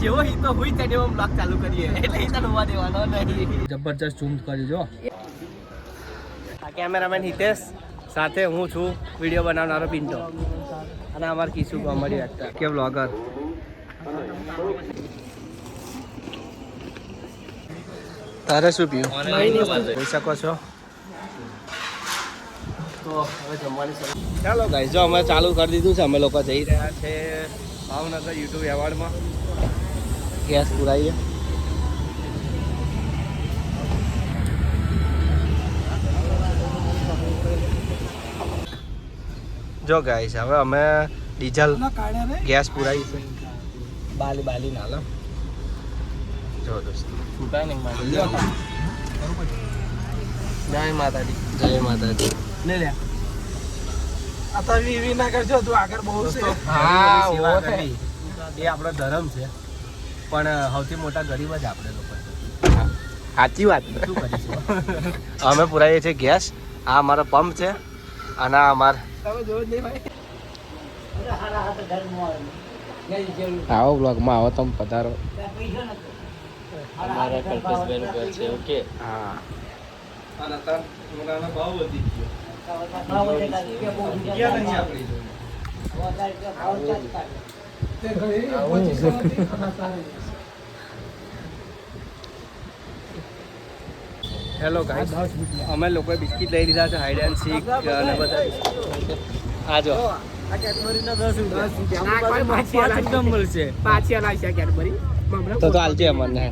જેવો હિતો હોય ત્યાં જેવો બ્લોગ ચાલુ કરીએ એટલે હિતા હોવા દેવાનો નહીં જબરજસ્ત ઝૂમ કરી જો. આ કેમેરામેન હિતેશ સાથે હું છું વીડિયો બનાવનારો પિન્ટો. અને અમાર કિશુ કોમેડી એક્ટર કે બ્લોગર તારે શું પીવું? જોઈ શકો છો. તો હવે જમવાની ચાલો ગાઈસ જો અમે ચાલુ કરી દીધું છે અમે લોકો જઈ રહ્યા છે ભાવનગર યુટ્યુબ એવોર્ડમાં. ગેસ પુરાઈએ. જો ગાઈસ હવે અમે ડીઝલ ગેસ પુરાઈ છે. બાલી બાલી નાલો જો દોસ્તો. નહીં મારી જય માતાજી. જય માતાજી. લે. લે છે. હા, સેવા કરવી એ આપણો ધર્મ છે. પણ સૌથી મોટા ગરીબ જ આપણે લોકો. સાચી વાત. શું કરીશું? અમે પુરાઈએ છીએ ગેસ આ અમારો પંપ છે અને આ અમાર આવો બ્લોગમાં આવો તમે પધારો. અમારા કલ્પેશભાઈનું ઘર છે ઓકે હા. અને તાર ભાવ વધી ગયો. હેલો ગાઈસ અમે લોકોએ બિસ્કિટ લઈ લીધા છે હાઈડ એન્ડ સીક અને બધા આ જો. તો તો હાલજે અમને.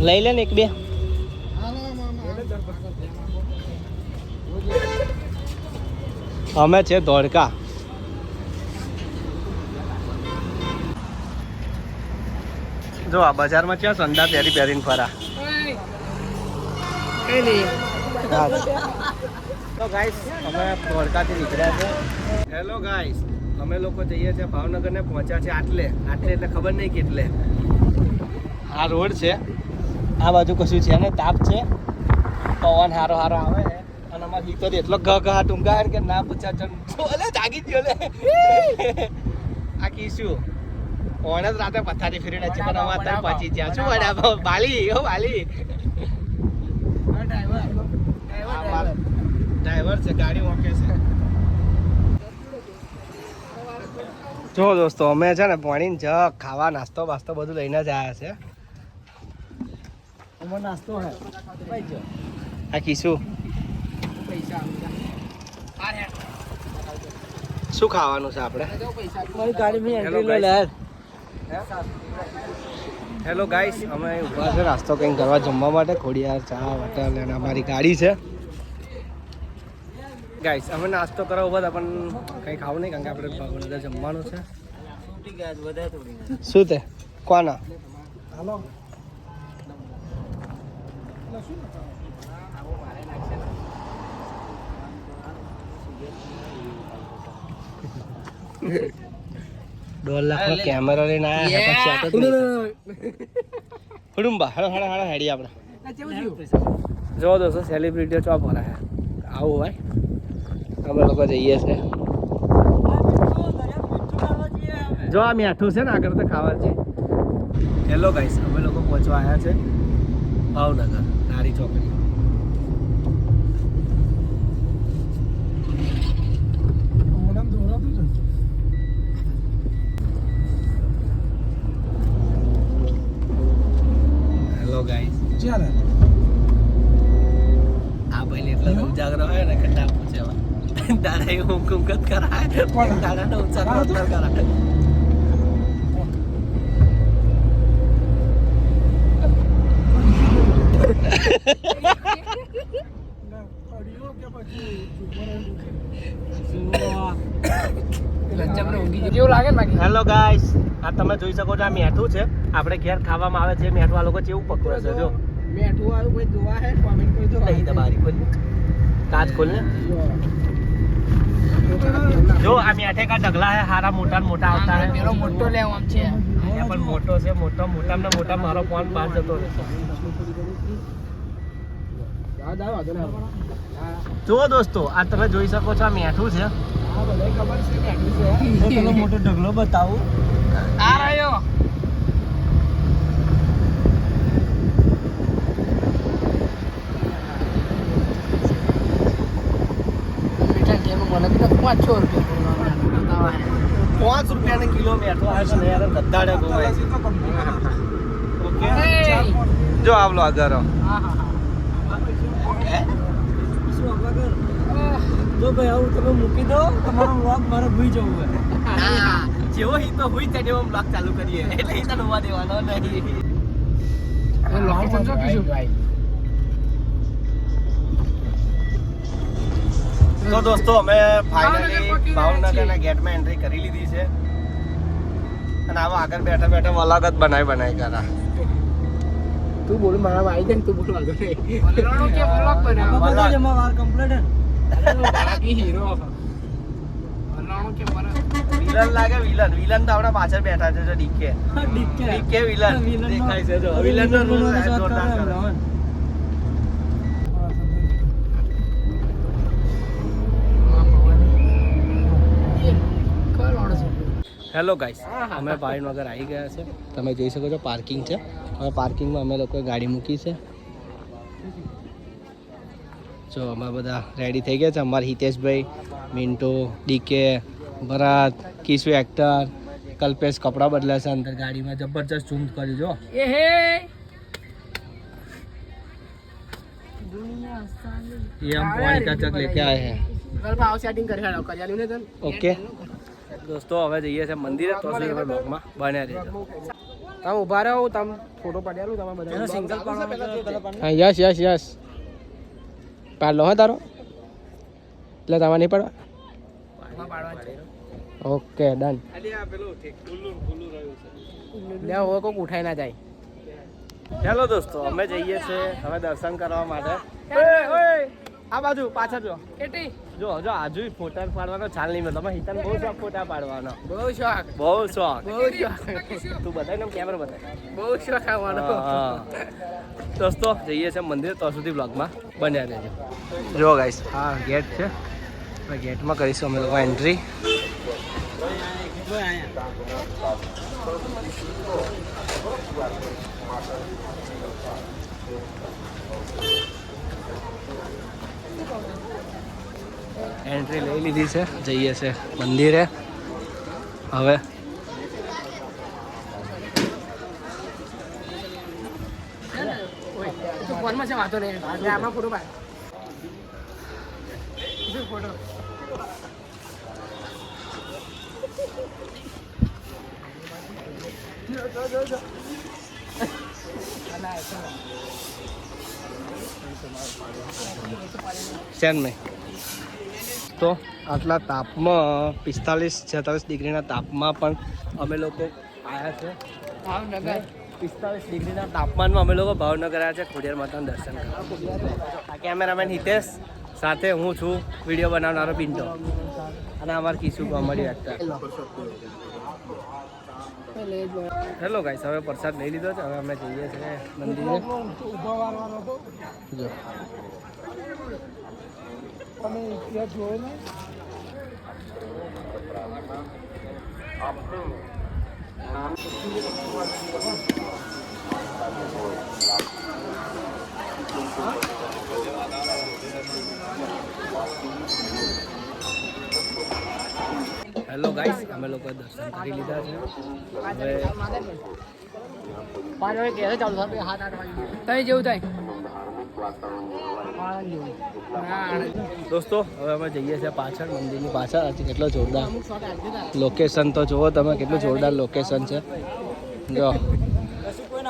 લઈ લે ને એક બે. અમે છે ધોળકા જો આ બજારમાં ક્યાં સંડા પહેરી પહેરીને ફરા? તો ગાઈસ અમે ધોળકાથી નીકળ્યા છે. હેલો ગાઈસ અમે લોકો જઈએ છીએ ભાવનગર ને પહોંચ્યા છે આટલે. આટલે એટલે ખબર નહીં કેટલે. આ રોડ છે આ બાજુ કશું છે ને તાપ છે. પવન હારો હારો આવે. અને અમારે હિતર એટલો ઘ ઘા ટૂંકા કે ના પૂછા ચણ ઓલે જાગી ગયો લે આ કીશું. ઓણે જ રાતે પથારી ફેરીને છે પણ અમાર ત્યાં પહોંચી ગયા. શું વડા બાલી ઓ બાલી ડ્રાઈવર. છે ગાડી ઓકે છે. જો દોસ્તો અમે છે ને પાણી જ ખાવા નાસ્તો બાસ્તો બધું લઈને જ આવ્યા છે. નાસ્તો હે. આ કીશું. શું ખાવાનું છે આપણે? હેલો ગાઈસ અમે ઊભા છે નાસ્તો કંઈક કરવા જમવા માટે. ખોડિયાર ચા હોટલ અને અમારી ગાડી છે. ગાઈસ અમે નાસ્તો કરવા ઊભા હતા પણ કંઈ ખાવું નહીં કારણ કે આપણે ભાવનગર જમવાનું છે. શું તે? કોના? હાલો. દોઢ લાખ નો કેમેરો લઈને આવ્યા હુડુંબા હેડો હેડો હેડો હેડી આપણે. જો દોસ્તો સેલિબ્રિટીઓ ચોપ ભરા હે. આવું હોય. અમે લોકો જઈએ છે. જો આ મીઠું છે ને આગળ તો ખાવા છે. હેલો ગાઈસ અમે લોકો પહોંચવા આવ્યા છે ભાવનગર નારી ચોકડી હેલો ગાઈસ ચાલે. આ ભાઈ એટલો ઉજાગરો હોય ને કે ના પૂછે. દાદા એ હુમ હુમ કત કરાય પણ દાદા ને ઉચાર ઉચાર કરાય લાગે ને હેલો ગાઈસ આ તમે જોઈ શકો છો આ મેઠું છે. આપણે ઘેર ખાવામાં આવે છે. મેઠું આ લોકો જેવું પકવે છે જો. મેઠું વાળું કોઈ જોવા હે કોમેન્ટ કરજો. નહીં તમારી ખોલ કાચ ખોલ ને. જો આ મેઠે કા ઢગલા હે હારા મોટા મોટા આવતા હે. પેલો મોટો લેવો આમ છે. પણ મોટો છે મોટો મોટા ને મોટા મારો ફોન બહાર જતો રહેશે આવ્યો જુઓ દોસ્તો આ તમે જોઈ શકો છો આ મેઠું છે. મોટો ઢગલો બતાવું. આ રહ્યો. મીઠા પાંચ મને રૂપિયા પાંચ રૂપિયાને કિલો મેઠો આવે છે ને યાર ગદ્દાડે ગોવાય ઓકે? જો આવલો આગળ હા હા જો ભાઈ આવું તમે મૂકી દો તમારો વ્લોગ મારે ભૂઈ જવું હા. જેવો હિતો હોય ભૂઈ થાય એવો બ્લોગ ચાલુ કરીએ. એટલે હિતા નવા દેવાનો નહીં. લોંગ સમજો કીશું તો દોસ્તો અમે ફાઇનલી ભાવનગરના ગેટમાં એન્ટ્રી કરી લીધી છે. અને આવા આગળ બેઠા બેઠા અલગ જ બનાવી બનાવી કરા તું બોલ મારા ભાઈ છે તું બોલ વાંધો વલણો કે બ્લોગ બનાવ્યો? વાર કમ્પ્લીટ બાકી હીરો વલણો કે મને વિલન લાગે વિલન વિલન તો આપણા પાછળ બેઠા છે જો ડીકે ડીકે વિલન દેખાય છે જો. વિલન નો રોલ જોરદાર કરે. હેલો ગાઈસ અમે ભાવનગર આવી ગયા છે તમે જોઈ શકો છો પાર્કિંગ છે હવે પાર્કિંગમાં અમે લોકોએ ગાડી મૂકી છે જો અમે બધા રેડી થઈ ગયા છે અમારા Hiteshbhai Minto DK Bharat Kishu actor Kalpesh કપડાં બદલે છે અંદર ગાડીમાં જબરજસ્ત ઝૂમ કર્યું જો એ હે ये हम पानी का जग लेके आए हैं કલ ભાવ સેટિંગ કરી હાલો કરી આલ્યું ને તને ઓકે દોસ્તો હવે જઈએ છીએ મંદિરે. તો બ્લોગમાં બન્યા રહેજો. તમે ઊભા રહો તમે ફોટો પાડી તમે બધા સિંગલ હા યસ યસ યસ. પાડલો હો તારો. એટલે તમારે નહીં પડવા? Okay done. લે હવે કોઈક ઉઠાઈ ના જાય. હેલો દોસ્તો અમે જઈએ છીએ હવે દર્શન કરવા માટે. આ બાજુ પાછળ જો. કેટલી જો જો આજુ ફોટા પાડવાનો ચાલ નહીં તમે હિતન બહુ શોખ ફોટા પાડવાનો. બહુ શોખ. બહુ શોખ. બહુ શોખ. તું બતાય ને કેમેરા બતાય. બહુ શોખ આવવાનો. હા. દોસ્તો જઈએ છીએ મંદિર તો સુધી બ્લોગમાં બન્યા રહેજો. જો ગાઈસ હા ગેટ છે. ગેટમાં કરીશું અમે લોકો એન્ટ્રી એન્ટ્રી લઈ લીધી છે. જઈએ છે. મંદિરે. હવે ફોનમાં છે વાંધો નહીં આમાં પાડ જો ફોટો ચેન્નઈ તો આટલા તાપમાં પિસ્તાલીસ છેતાલીસ ડિગ્રીના તાપમાં પણ અમે લોકો આવ્યા છે. ભાવનગર. પિસ્તાલીસ ડિગ્રીના તાપમાનમાં અમે લોકો ભાવનગર આવ્યા છે ખોડિયાર માતાનું દર્શન કરવા. આ કેમેરામેન હિતેશ સાથે હું છું વીડિયો બનાવનારો પિન્ટો. અને અમારા Kishu comedy actor hello guys હવે પ્રસાદ લઈ લીધો છે. હવે અમે જઈએ છીએ મંદિરે. જો. તમે ઇતિહાસ જોયો ને હેલો ગાઈસ અમે લોકો દર્શન કરી લીધા છે. હવે તઈ જેવું થાય. દોસ્તો હવે અમે જઈએ છીએ પાછળ મંદિરની પાછળ. હજી કેટલો જોરદાર લોકેશન તો જુઓ તમે કેટલું જોરદાર લોકેશન છે. જો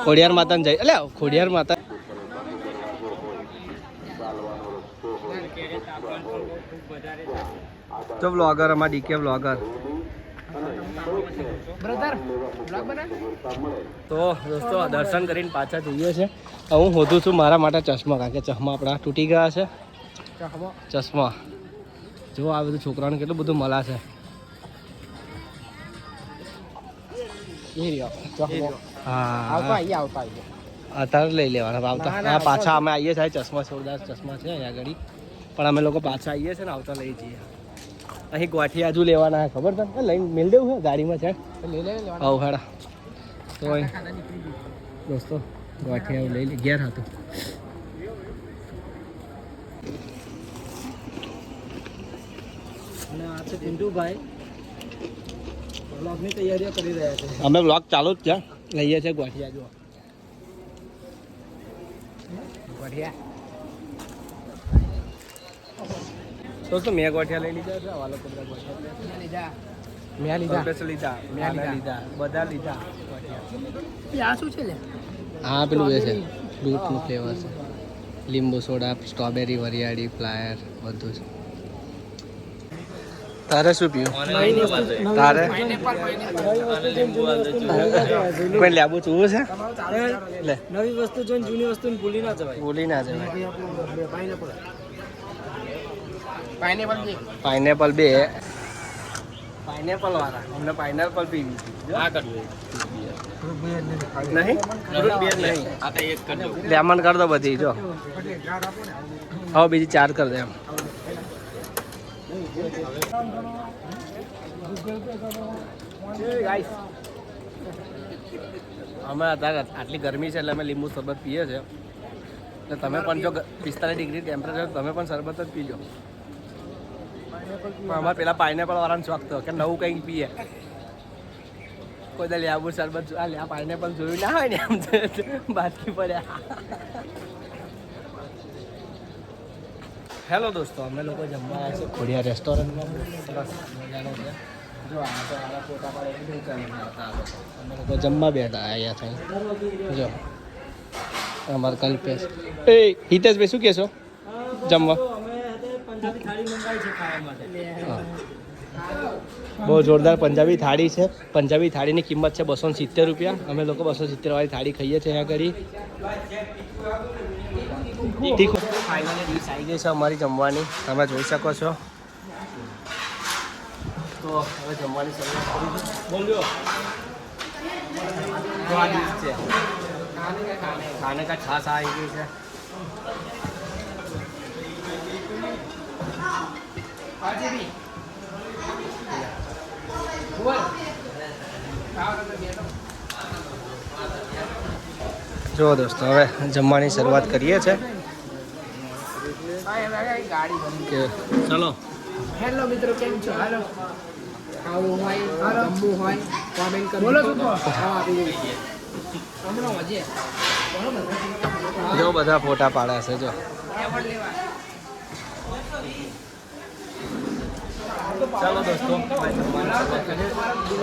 ખોડિયાર માતાને જઈ એટલે ખોડિયાર માતા જો વ્લોગર અમારા ડીકે બનાવ તો દોસ્તો દર્શન કરીને પાછા જઈએ છે હું હોધું છું મારા માટે ચશ્મા કારણ કે ચશ્મા આપણા તૂટી ગયા છે. ચશ્મા? જો આ બધું છોકરાઓને કેટલું બધું મળા છે. એ રહ્યો ચાહવો આવતો હા આઈએ આવતો આઈએ અત્યારે લઈ લેવાના. આવતા પાછા અમે આવીએ છીએ. ચશ્મા છોડદાર ચશ્મા છે અહીંયા આગળ. પણ અમે લોકો પાછા આવીએ છીએ ને આવતા લઈ જઈએ. અહીં ગોઠિયા આજુ લેવાના છે ખબર તને? લઈને મેળ દેવું છે ગાડીમાં છે. આવ હાડા તો દોસ્તો દોસ્તો ગોઠિયા લઈ લે ઘેર હતું અને આ છે પિન્ટુભાઈ. બ્લોગની તૈયારીઓ કરી રહ્યા છે. અમે બ્લોગ ચાલુ જ છે. લઈએ છીએ ગોઠિયા. જો બઢિયા દોસ્તો મેં ગોઠિયા લઈ લીધા છે? આવા લોકો બધા ગોઠિયા લીધા મેં લીધા. લીધા. મેં લીધા. લીધા. બધા લીધા આ શું છે લે? હા પેલું એ છે ફ્લેવર છે. લીંબુ સોડા સ્ટ્રોબેરી વરિયાળી ફ્લાયર બધું છે. તારે શું પીવું? તારે? કોઈ લેબુ ચૂવું છે? નવી વસ્તુ જોઈને જૂની વસ્તુ ભૂલી ના જવાય. ભૂલી ના જવાય. પાઇનેપલ બી. પાઇનેપલ બે. પાઇનેપલ વાળા. અમને પાઇનેપલ પીવી નહીં? લેમન કર દો. બધી જો. હવે બીજી ચાર કર દે એમ. અમે અત્યારે આટલી ગરમી છે એટલે અમે લીંબુ શરબત પીએ છીએ. એટલે તમે પણ જો પિસ્તાલીસ ડિગ્રી ટેમ્પરેચર તમે પણ શરબત જ પીજો. પણ અમારે પેલા પાઇનેપલ વાળાનો શોખ થયો કે નવું કંઈક પીએ. કોઈ દે શરબત આ લે- પાઇનેપલ જોયું ના હોય ને આમ બાકી પડ્યા. હેલો દોસ્તો, અમે લોકો જમવા આવ્યા છે ખોડિયા રેસ્ટોરન્ટમાં. સરસ મજાનો છે. તો આવા ફોટા લોકો. અમે લોકો જમવા બેઠા કલ્પેશ. એ હિતેશભાઈ, શું કહેશો? જમવા. બહુ જોરદાર પંજાબી થાળી છે. પંજાબી થાળીની કિંમત છે બસો સિત્તેર રૂપિયા. અમે લોકો બસો સિત્તેર વાળી થાળી ખાઈએ છીએ અહીંયા કરી. તીખું ફાઇનલી ડીશ આવી ગઈ છે અમારી જમવાની. તમે જોઈ શકો છો. તો હવે જમવાની શરૂઆત બોલ્યો. ખાને કા ખાસ આવી ગઈ છે. જો દોસ્તો હવે જમવાની શરૂઆત કરીએ છીએ ચલો. હેલો મિત્રો કેમ છો? હાલો. ખાવું હોય જમવું હોય કોમેન્ટ કરો બોલો શું હા આપી દઈએ હમણાં મજે જો બધા ફોટા પાડ્યા છે જો. દોસ્તો હવે જમવાની શરૂઆત કરીએ